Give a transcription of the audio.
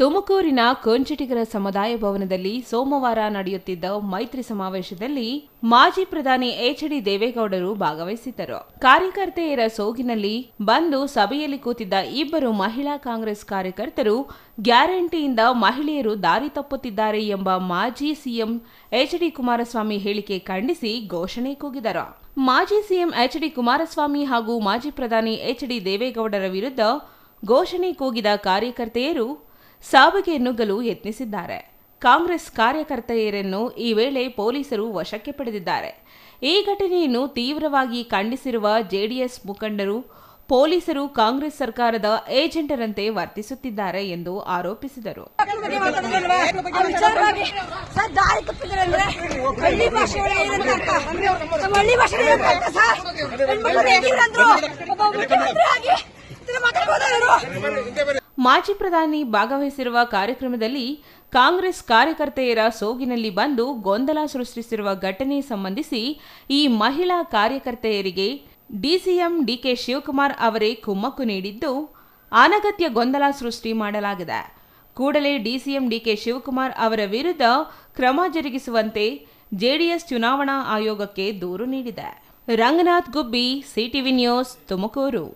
ತುಮಕೂರಿನ ಕೊಂಚಟಿಗರ ಸಮುದಾಯ ಭವನದಲ್ಲಿ ಸೋಮವಾರ ನಡೆಯುತ್ತಿದ್ದ ಮೈತ್ರಿ ಸಮಾವೇಶದಲ್ಲಿ ಮಾಜಿ ಪ್ರಧಾನಿ ಎಚ್ ಡಿ ದೇವೇಗೌಡರು ಭಾಗವಹಿಸಿದ್ದರು. ಕಾರ್ಯಕರ್ತೆಯರ ಸೋಗಿನಲ್ಲಿ ಬಂದು ಸಭೆಯಲ್ಲಿ ಕೂತಿದ್ದ ಇಬ್ಬರು ಮಹಿಳಾ ಕಾಂಗ್ರೆಸ್ ಕಾರ್ಯಕರ್ತರು ಗ್ಯಾರಂಟಿಯಿಂದ ಮಹಿಳೆಯರು ದಾರಿ ತಪ್ಪುತ್ತಿದ್ದಾರೆ ಎಂಬ ಮಾಜಿ ಸಿಎಂ ಎಚ್ಡಿ ಕುಮಾರಸ್ವಾಮಿ ಹೇಳಿಕೆ ಖಂಡಿಸಿ ಘೋಷಣೆ ಕೂಗಿದರು. ಮಾಜಿ ಸಿಎಂ ಎಚ್ ಡಿ ಕುಮಾರಸ್ವಾಮಿ ಹಾಗೂ ಮಾಜಿ ಪ್ರಧಾನಿ ಎಚ್ಡಿ ದೇವೇಗೌಡರ ವಿರುದ್ಧ ಘೋಷಣೆ ಕೂಗಿದ ಕಾರ್ಯಕರ್ತೆಯರು ಸಾವಿಗೆ ನುಗ್ಗಲು ಯತ್ನಿಸಿದ್ದಾರೆ. ಕಾಂಗ್ರೆಸ್ ಕಾರ್ಯಕರ್ತೆಯರನ್ನು ಈ ವೇಳೆ ಪೊಲೀಸರು ವಶಕ್ಕೆ ಪಡೆದಿದ್ದಾರೆ. ಈ ಘಟನೆಯನ್ನು ತೀವ್ರವಾಗಿ ಖಂಡಿಸಿರುವ ಜೆಡಿಎಸ್ ಮುಖಂಡರು ಪೊಲೀಸರು ಕಾಂಗ್ರೆಸ್ ಸರ್ಕಾರದ ಏಜೆಂಟರಂತೆ ವರ್ತಿಸುತ್ತಿದ್ದಾರೆ ಎಂದು ಆರೋಪಿಸಿದರು. ಮಾಜಿ ಪ್ರಧಾನಿ ಭಾಗವಹಿಸಿರುವ ಕಾರ್ಯಕ್ರಮದಲ್ಲಿ ಕಾಂಗ್ರೆಸ್ ಕಾರ್ಯಕರ್ತೆಯರ ಸೋಗಿನಲ್ಲಿ ಬಂದು ಗೊಂದಲ ಸೃಷ್ಟಿಸಿರುವ ಘಟನೆ ಸಂಬಂಧಿಸಿ ಈ ಮಹಿಳಾ ಕಾರ್ಯಕರ್ತೆಯರಿಗೆ ಡಿಸಿಎಂ ಡಿಕೆ ಶಿವಕುಮಾರ್ ಅವರೇ ಕುಮ್ಮಕ್ಕು ನೀಡಿದ್ದು, ಅನಗತ್ಯ ಗೊಂದಲ ಸೃಷ್ಟಿ ಮಾಡಲಾಗಿದೆ. ಕೂಡಲೇ ಡಿಸಿಎಂ ಡಿಕೆ ಶಿವಕುಮಾರ್ ಅವರ ವಿರುದ್ಧ ಕ್ರಮ ಜರುಗಿಸುವಂತೆ ಜೆಡಿಎಸ್ ಚುನಾವಣಾ ಆಯೋಗಕ್ಕೆ ದೂರು ನೀಡಿದೆ. Ranganath Gubbi, CTV news, Tumakuru.